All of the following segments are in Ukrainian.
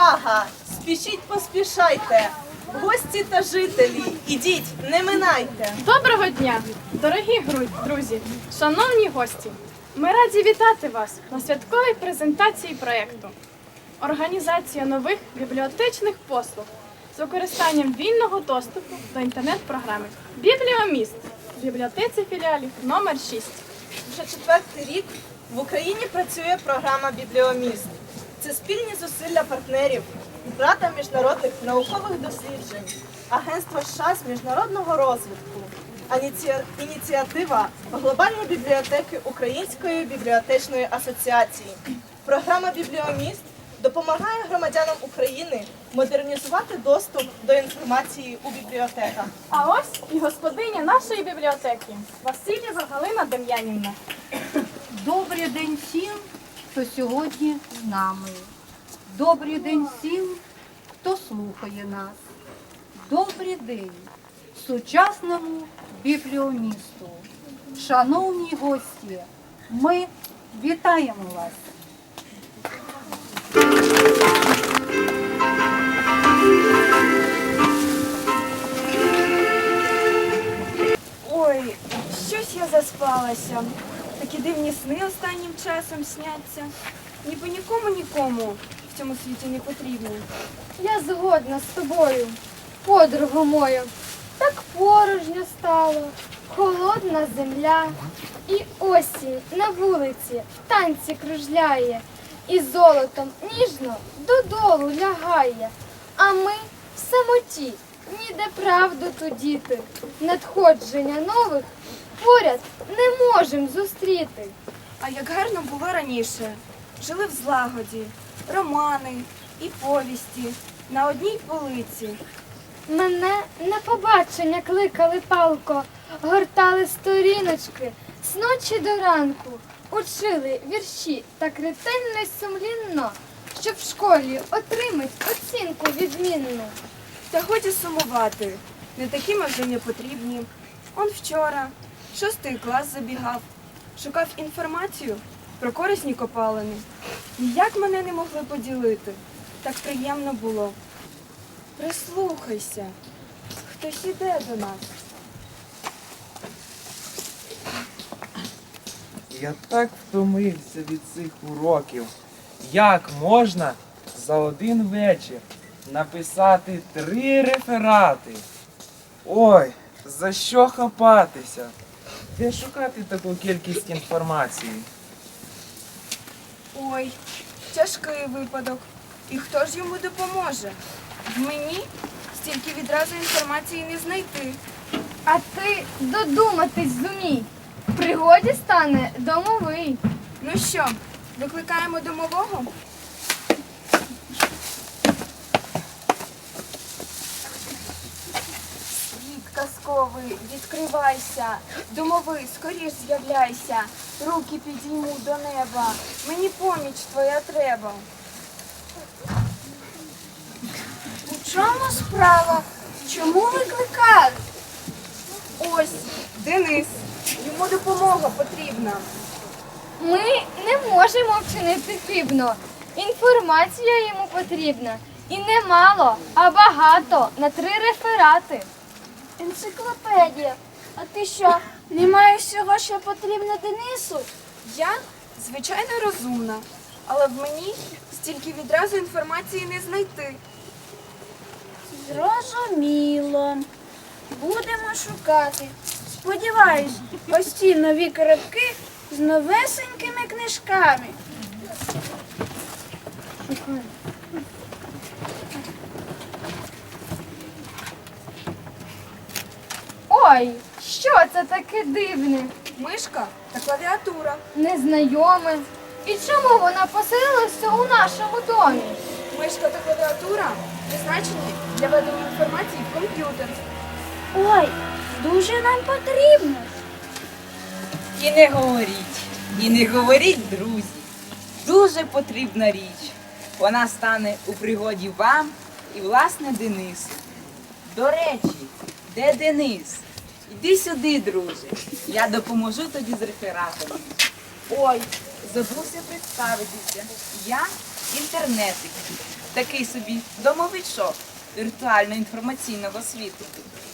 Увага! Спішіть, поспішайте! Гості та жителі, ідіть, не минайте! Доброго дня, дорогі друзі, шановні гості. Ми раді вітати вас на святковій презентації проєкту Організація нових бібліотечних послуг з використанням вільного доступу до інтернет-програми Бібліоміст в бібліотеці філіалів номер 6. Вже четвертий рік в Україні працює програма Бібліоміст. Це спільні зусилля партнерів, брата міжнародних наукових досліджень, Агентства США з міжнародного розвитку, ініці- ініціатива Глобальні бібліотеки Української бібліотечної асоціації. Програма Бібліоміст допомагає громадянам України модернізувати доступ до інформації у бібліотеках. А ось і господиня нашої бібліотеки Васильєва Галина Дем'янівна. Добрий день всім, хто сьогодні з нами. Добрий день всім, хто слухає нас. Добрий день сучасному бібліомісту. Шановні гості, ми вітаємо вас. Ой, щось я заспалася. Такі дивні сни останнім часом сняться. Ніби нікому нікому в цьому світі не потрібні. Я згодна з тобою, подруго моя. Так порожньо стало, холодна земля, і осінь на вулиці танці кружляє, і золотом ніжно додолу лягає. А ми в самоті, ніде правду tudіти, надходження нових поряд не можем зустріти. А як гарно було раніше. Жили в злагоді, романи і повісті на одній полиці. Мене на побачення кликали палко, гортали сторіночки, з ночі до ранку, учили вірші так ретельно й сумлінно, щоб в школі отримать оцінку відмінну. Та годі сумувати. Не такі ми вже не потрібні. Он вчора, шостий клас забігав, шукав інформацію про корисні копалини. Ніяк мене не могли поділити. Так приємно було. Прислухайся, хтось іде до нас. Я так втомився від цих уроків. Як можна за один вечір написати три реферати? Ой, за що хапатися? Де шукати таку кількість інформації? Ой, тяжкий випадок. І хто ж йому допоможе? В мені стільки відразу інформації не знайти. А ти додуматись зумій. В пригоді стане домовий. Ну що, викликаємо домового? Світ відкривайся, домовий, скоріш з'являйся, руки підійму до неба, мені поміч твоя треба. У чому справа? Чому викликали? Ось, Денис, йому допомога потрібна. Ми не можемо вчинити хибно. Інформація йому потрібна. І не мало, а багато на три реферати. Енциклопедія. А ти що, не маєш всього, що потрібно Денису? Я, звичайно, розумна, але в мені стільки відразу інформації не знайти. Зрозуміло. Будемо шукати. Сподіваюсь, ось ці нові коробки з новесенькими книжками. Ой, що це таке дивне, Мишка та клавіатура. незнайоме. І чому вона поселилася у нашому домі? Мишка та клавіатура призначені для ведення інформації в комп'ютер. Ой, дуже нам потрібно. І не говоріть, і не говоріть, друзі. Дуже потрібна річ. Вона стане у пригоді вам і власне Денису. До речі, де Денис? Іди сюди, друже. Я допоможу тобі з рефератами. Ой, забувся представитися. Я інтернетик. Такий собі домовий шоп віртуально-інформаційного світу.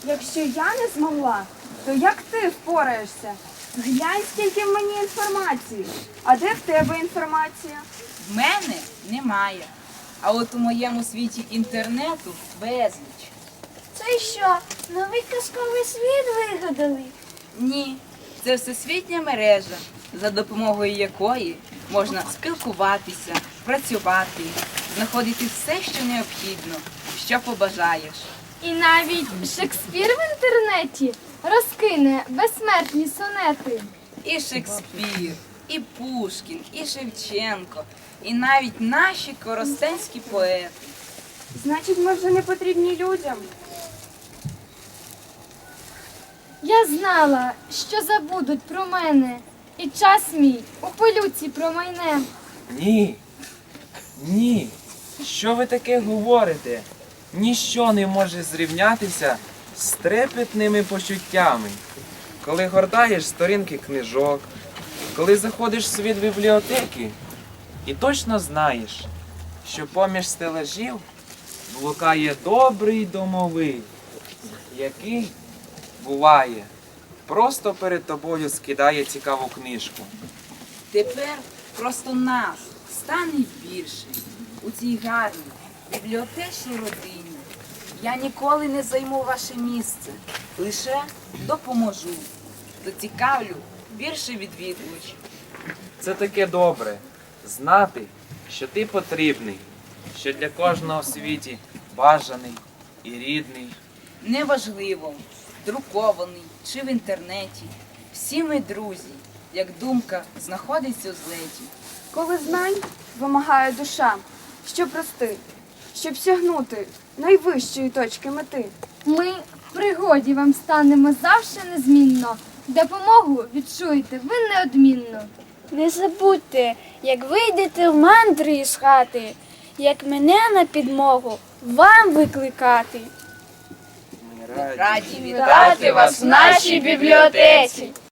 Якщо я не змогла, то як ти впораєшся? Глянь, скільки в мені інформації. А де в тебе інформація? В мене немає. А от у моєму світі інтернету безліч. Це що, новий казковий світ вигадали? Ні, це всесвітня мережа, за допомогою якої можна спілкуватися, працювати, знаходити все, що необхідно, що побажаєш. І навіть Шекспір в інтернеті розкине безсмертні сонети. І Шекспір, і Пушкін, і Шевченко, і навіть наші коростенські поети. Значить, ми вже не потрібні людям. Я знала, що забудуть про мене, і час мій у пилюці промайне. Ні. Ні. Що ви таке говорите? Ніщо не може зрівнятися з трепетними почуттями. Коли гортаєш сторінки книжок, коли заходиш в світ бібліотеки і точно знаєш, що поміж стелажів блукає добрий домовий, який буває, просто перед тобою скидає цікаву книжку. Тепер просто нас стане більше у цій гарній бібліотечній родині. Я ніколи не займу ваше місце, лише допоможу, зацікавлю більше відвідувачів. Це таке добре знати, що ти потрібний, що для кожного в світі бажаний і рідний. Неважливо, друкований чи в інтернеті. Всі ми друзі, як думка знаходиться у злеті. Коли знань вимагає душа, щоб рости, щоб сягнути найвищої точки мети. Ми в пригоді вам станемо завжди незмінно. Допомогу відчуєте ви неодмінно. Не забудьте, як вийдете в мандри із хати, як мене на підмогу вам викликати. Раді Вітати вас в нашій бібліотеці.